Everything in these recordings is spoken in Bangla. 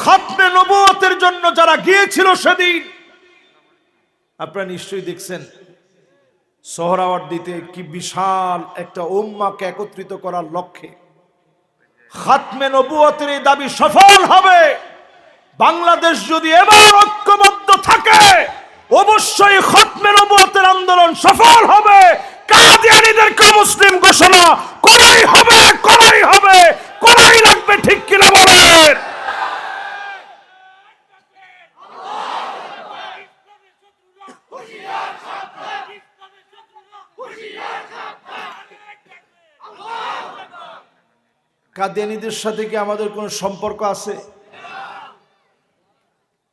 খাতনে নবুয়তের জন্য যারা গিয়েছিল সেদিন, আপনারা নিশ্চয়ই দেখছেন, সোহরাওয়ার্দিতে কি বিশাল একটা উম্মাকে একত্রিত করার লক্ষ্যে খাতমে নবুয়তের এই দাবি সফল হবে। বাংলাদেশ যদি এবার ঐক্যবদ্ধ থাকে, অবশ্যই খতমে নবুয়তের আন্দোলন সফল হবে। কাদিয়ানীদেরকে মুসলিম ঘোষণা করাই হবে করাই হবে করাই লাগবে ঠিক কিনা বলেন কাদিয়ানীদের সাথে কি আমাদের কোনো সম্পর্ক আছে?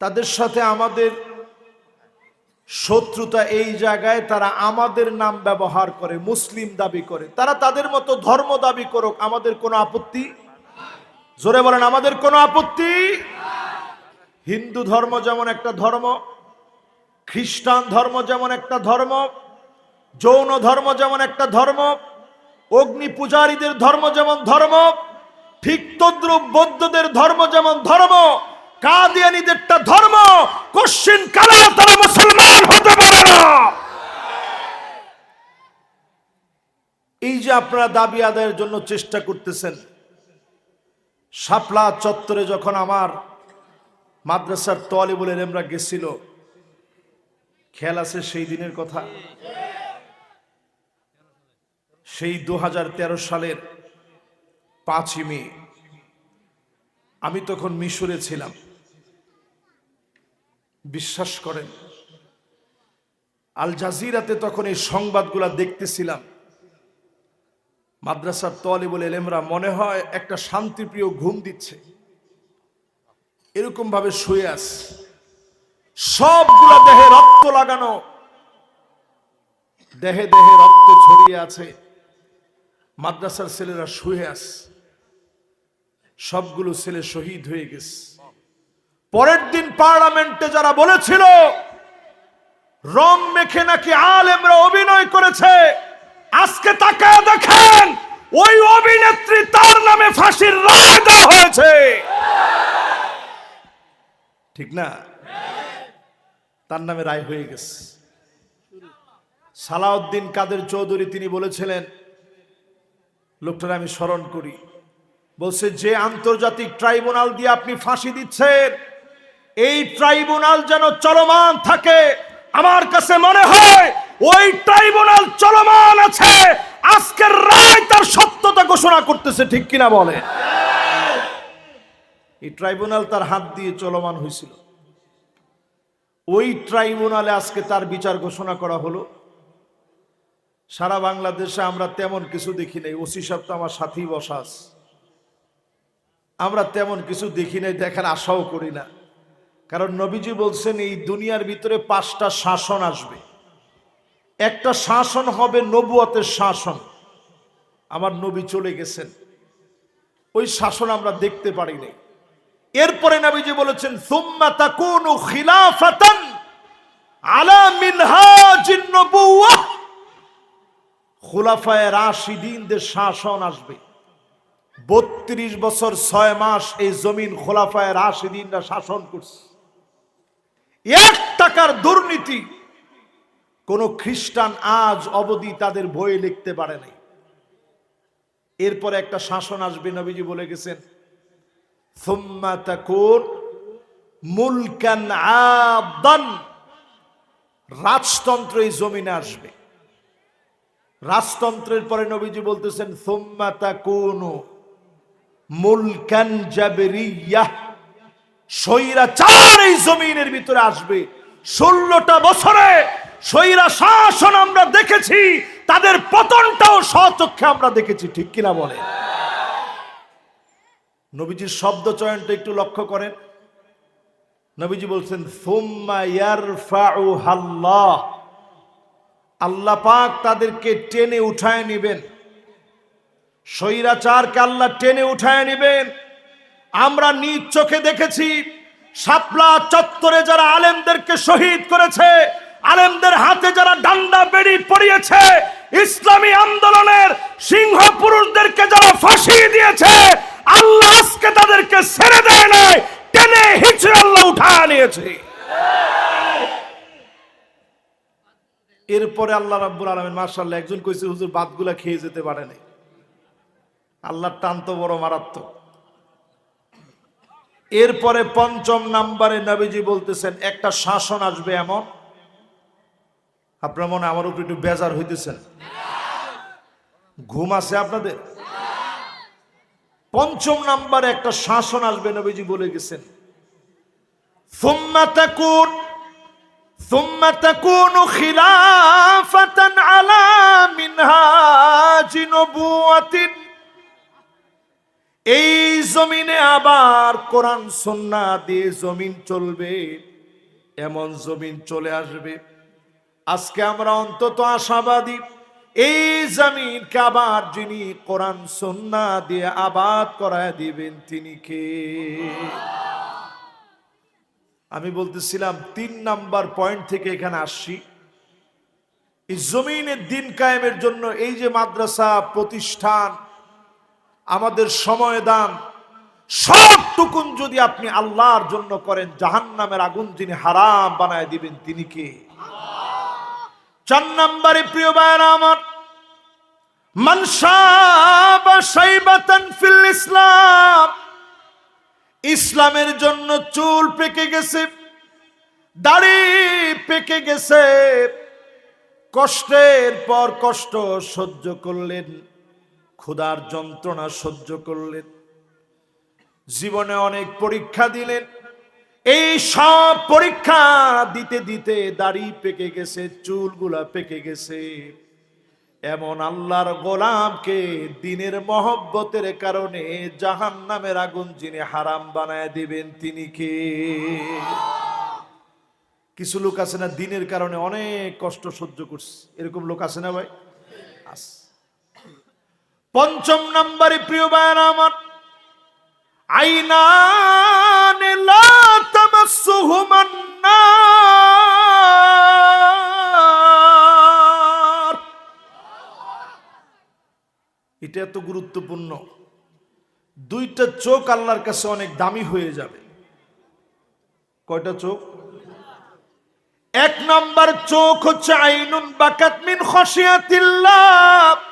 তাদের সাথে আমাদের শত্রুতা এই জায়গায় তারা আমাদের নাম ব্যবহার করে, মুসলিম দাবি করে। তারা তাদের মতো ধর্ম দাবি করুক, আমাদের কোনো আপত্তি? জোরে বলেন, আমাদের কোনো আপত্তি? হিন্দু ধর্ম যেমন একটা ধর্ম, খ্রিস্টান ধর্ম যেমন একটা ধর্ম, যৌন ধর্ম যেমন একটা ধর্ম, অগ্নি পূজারীদের ধর্ম যেমন ধর্ম ঠিক তদ্রুপ বৌদ্ধদের ধর্ম যেমন ধর্ম, কাদিয়ানিদেরটা ধর্ম, কশ্চিন কালা তারা মুসলমান হতে পারে না। এই যে আপনারা দাবি আদায়ের জন্য চেষ্টা করতেছেন, শাপলা চত্বরে যখন আমার মাদ্রাসার তোয়ালিবুল এলেমরা গেছিল, খেয়াল আছে সেই দিনের কথা? সেই দু হাজার তেরো সালের পাঁচই মে। আমি তখন মিশরে ছিলাম। বিশ্বাস করেন, আল জাজিরাতে তখন এই সংবাদগুলা দেখতেছিলাম। মাদ্রাসার তলিবুল এলেমরা মনে হয় একটা শান্তিপ্রিয় ঘুম দিচ্ছে। এরকম ভাবে শুয়ে আস সবগুলা দেহে রক্ত লাগানো। দেহে দেহে রক্ত ছড়িয়ে আছে। মাদ্রাসার ছেলেরা শুয়ে আস সবগুলো ছেলে শহীদ হয়ে গেছে। পরের দিন পার্লামেন্টে যারা বলেছিল, রং মেখে নাকি আলেমরা অভিনয় করেছে, আজকে তাকে দেখেন, ওই অভিনেত্রী তার নামে ফাঁসির রায় দেওয়া হয়েছে। ঠিক না? তার নামে রায় হয়ে গেছে। সালাউদ্দিন কাদের চৌধুরী তিনি বলেছিলেন, লোকটার আমি স্মরণ করি। বলছে, যে আন্তর্জাতিক ট্রাইব্যুনাল দিয়ে আপনি ফাঁসি দিচ্ছেন, এই ট্রাইব্যুনাল যেন চলমান থাকে। আমার কাছে মনে হয়, ওই ট্রাইব্যুনাল চলমান আছে। আজকের রায় তার সত্যতা ঘোষণা করতেছে, ঠিক কিনা বলে? এই ট্রাইব্যুনাল তার হাত দিয়ে চলমান হয়েছিল। ওই ট্রাইব্যুনালে আজকে তার বিচার ঘোষণা করা হলো। সারা বাংলাদেশে আমরা তেমন কিছু দেখি নাই। ওসি সাহেব তো আমার সাথেই বসা আছে। আমরা তেমন কিছু দেখি নাই, দেখার আশাও করি না। কারণ নবীজি বলছেন, এই দুনিয়ার ভিতরে পাঁচটা শাসন আসবে। একটা শাসন হবে নবুয়তের শাসন। আমার নবী চলে গেছেন। ওই শাসন আমরা দেখতে পারি নাই। এরপরে নবীজি বলেছেন, সুম্মা তাকুনু খিলাফাতান আলা মিনহাজিন নবুওয়াহ খোলাফায় রাশিদিনদের শাসন আসবে। বত্রিশ বছর ছয় মাস এই জমিন খোলাফায় রাশিদিনরা শাসন করছে। এক টাকার দুর্নীতি, কোন খ্রিস্টান আজ অবধি তাদের বইয়ে লিখতে পারে নাই। এরপরে একটা শাসন আসবে, নবীজি বলে গেছেন মুলকান রাজতন্ত্র এই জমিনে আসবে। রাজতন্ত্রের পরে নবীজি বলতেছেন, সুম্মা তাকুনু মুলকান জাবরিয়াহ স্বৈরাচার এই জমিনের ভিতরে আসবে। ষোলোটা বছরে স্বৈরা শাসন আমরা দেখেছি, তাদের পতনটাও স্বচক্ষে আমরা দেখেছি, ঠিক কিনা বলে? নবীজির শব্দ চয়নটা একটু লক্ষ্য করেন। নবীজি বলছেন আল্লাহ পাক তাদেরকে টেনে উঠায় নেবেন। স্বৈরাচারকে আল্লাহ টেনে উঠায় নেবেন। আমরা নিজ চোখে দেখেছি, শাপলা চত্বরে যারা আলেমদেরকে শহীদ করেছে, আলেমদের হাতে যারা ডান্ডা বেড়ি পড়িয়েছে ইসলামী আন্দোলনের সিংহ পুরুষদেরকে যারা ফাঁসি দিয়েছে, আল্লাহ আজকে তাদেরকে ছেড়ে দেয় নাই, টেনে নিয়েছে। এরপরে আল্লাহ রাব্বুল আলমেন মার্শাল্লাহ একজন কইছে, হুজুর বাদগুলা খেয়ে যেতে পারে নাই। আল্লাহর টান তো বড় মারাত্মক এরপরে পঞ্চম নাম্বারে নবীজি বলতেছেন একটা শাসন আসবে এমন আপনার মনে হয় আমার উপর একটু বেজার হইতেছেন ঘুম আছে আপনাদের পঞ্চম নাম্বারে একটা শাসন আসবে নবীজি বলে গেছেন ثم تكون ثم تكون خلافة على منهاج نبوة এই জমিনে আবার কোরআন সন্না দিয়ে জমিন চলবে, এমন জমিন চলে আসবে। আজকে আমরা অন্তত আশাবাদী, এই জমিনকে আবার যিনি কোরআন সন্না দিয়ে আবাদ করায় দিবেন, তিনি কে? আমি বলতেছিলাম, তিন নাম্বার পয়েন্ট থেকে এখানে আসছি। এই জমিনের দিন কায়েমের জন্য এই যে মাদ্রাসা প্রতিষ্ঠান আমাদের সময় দান সবটুকুন যদি আপনি আল্লাহর জন্য করেন, জাহান্নামের আগুন তিনি হারাম বানায় দিবেন, তিনি কে? চার নম্বরে প্রিয় ভাইয়েরা আমার ফিল ইসলাম। ইসলামের জন্য চুল পেকে গেছে, দাড়ি পেকে গেছে। কষ্টের পর কষ্ট সহ্য করলেন। ক্ষুধার যন্ত্রণা সহ্য করলেন। জীবনে অনেক পরীক্ষা দিলেন। এই সব পরীক্ষা দিতে দিতে দাড়ি পেকে গেছে, চুলগুলা পেকে গেছে। এমন আল্লাহর গোলামকে দিনের মহব্বতের কারণে জাহান নামের আগুন যিনি হারাম বানায় দিবেন, তিনি কে? কিছু লোক আছে না, দিনের কারণে অনেক কষ্ট সহ্য করছে। এরকম লোক আছে না ভাই? আছে। পঞ্চম নম্বরে প্রিয় ভাইয়ের আমার, আইনান এটা এত গুরুত্বপূর্ণ। দুইটা চোখ আল্লাহর কাছে অনেক দামি হয়ে যাবে। কয়টা চোখ? এক নম্বর চোখ হচ্ছে আইনুন বাকাত মিন খসিয়াতিল্লাহ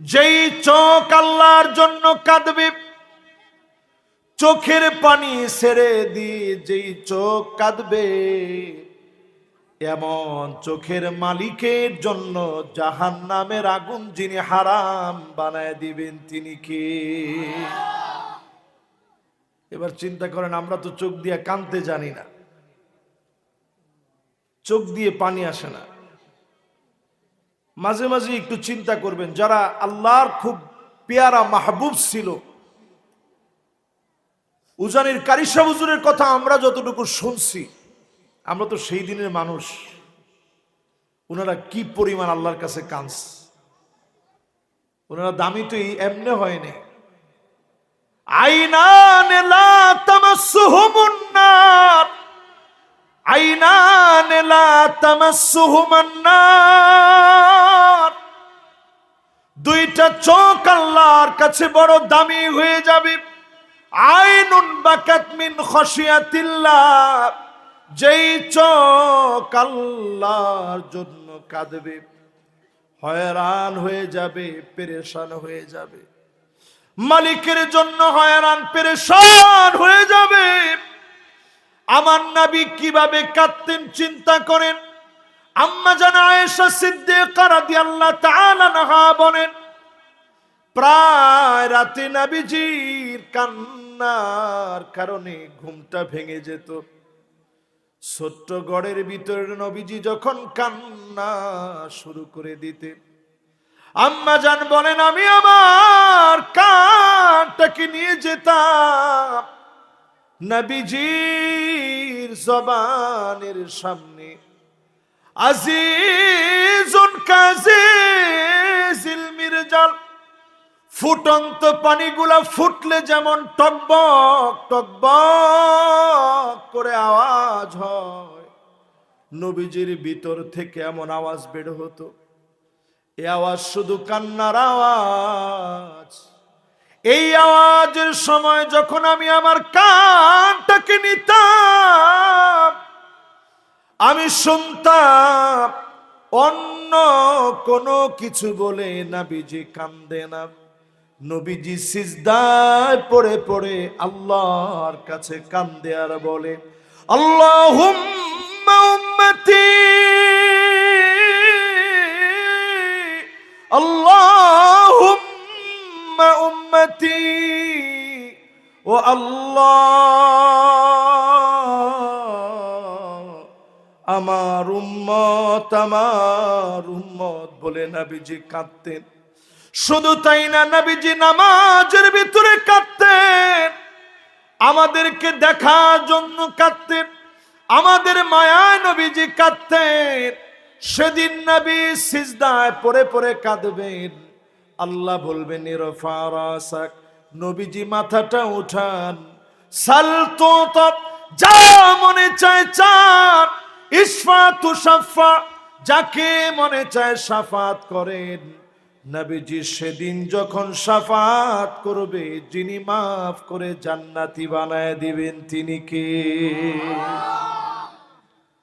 যেই চোখ আল্লাহর জন্য কাঁদবে, চোখের পানি ছেড়ে দিয়ে যেই চোখ কাঁদবে, এমন চোখের মালিকের জন্য জাহান নামের আগুন যিনি হারাম বানায় দিবেন তিনি কে? এবার চিন্তা করেন, আমরা তো চোখ দিয়ে কানতে জানি না। চোখ দিয়ে পানি আসে না। মাঝে মাঝে একটু চিন্তা করবেন, যারা আল্লাহর খুব পেয়ারা মাহবুব ছিল, উজানির কারিসা হুজুরের কথা আমরা যতটুকু শুনছি, আমরা তো সেই দিনের মানুষ। ওনারা কি পরিমাণ আল্লাহর কাছে কাঁদস ওনারা দামি তো এমনে হয়নি আইনান লা তামাসসুহুমুন নার। আইনান লা তামাসসুহুমান নার। দুইটা চোখ আল্লাহর কাছে বড় দামি হয়ে যাবে। আইনুন বাকাত মিন খসিয়াতিল্লাহ যেই চোখ আল্লাহর জন্য কাঁদবে, হয়রান হয়ে যাবে, পেরেশান হয়ে যাবে। মালিকের জন্য হয়রান, পেরেশান হয়ে যাবে। আমার নাবি কীভাবে কাঁদতেন, চিন্তা করেন। আম্মা জানা আয়েশা সিদ্দিকা রাদিয়াল্লাহু তাআলা নাহা বলেন, প্রায় রাতে নাবিজির কান্নার কারণে ঘুমটা ভেঙে যেত। ছোট্ট গড়ের ভিতরে নবীজি যখন কান্না শুরু করে দিতে আম্মা জান বলেন, আমি আমার কানটাকে নিয়ে যেতাম? নবীজির জবানের সামনে আজিজুন কাজিজিল মিরজাল। ফুটন্ত পানিগুলা ফুটলে যেমন টকবক টকবক করে আওয়াজ হয়। নবীজির ভিতর থেকে এমন আওয়াজ বের হতো। এ আওয়াজ শুধু কান্নার আওয়াজ। এই আওয়াজের সময় যখন আমি আমার কানটাকে নিতাম আমি শুনতাম, অন্য কোনো কিছু বলে নাবিজি কান্দে না। নবীজি সিজদায় পড়ে পড়ে আল্লাহর কাছে কান্দে আর বলে, আল্লাহুম্মা উম্মতি আল্লাহুম্মা উম্মতি, ও আল্লাহ আমার উম্মত আমার উম্মত বলে নাবিজি কাঁদতেন। শুধু তাই না, নাবিজি নামাজের ভিতরে কাঁদতেন। আমাদেরকে দেখার জন্য কাঁদতেন। আমাদের মায়া নবীজি কাঁদতেন। সেদিন নবী সিজদায় পড়ে পড়ে কাঁদবেন। আল্লাহ বলবেন ইরফারাসাক নবীজি মাথাটা উঠান। সালতো তপ, যা মনে চায় চান। ইসফা তুষাফা যাকে মনে চায় সাফাত করেন। নবীজি সেদিন যখন সাফাত করবে, যিনি মাফ করে জান্নাতি বানায় দিবেন, তিনি কে?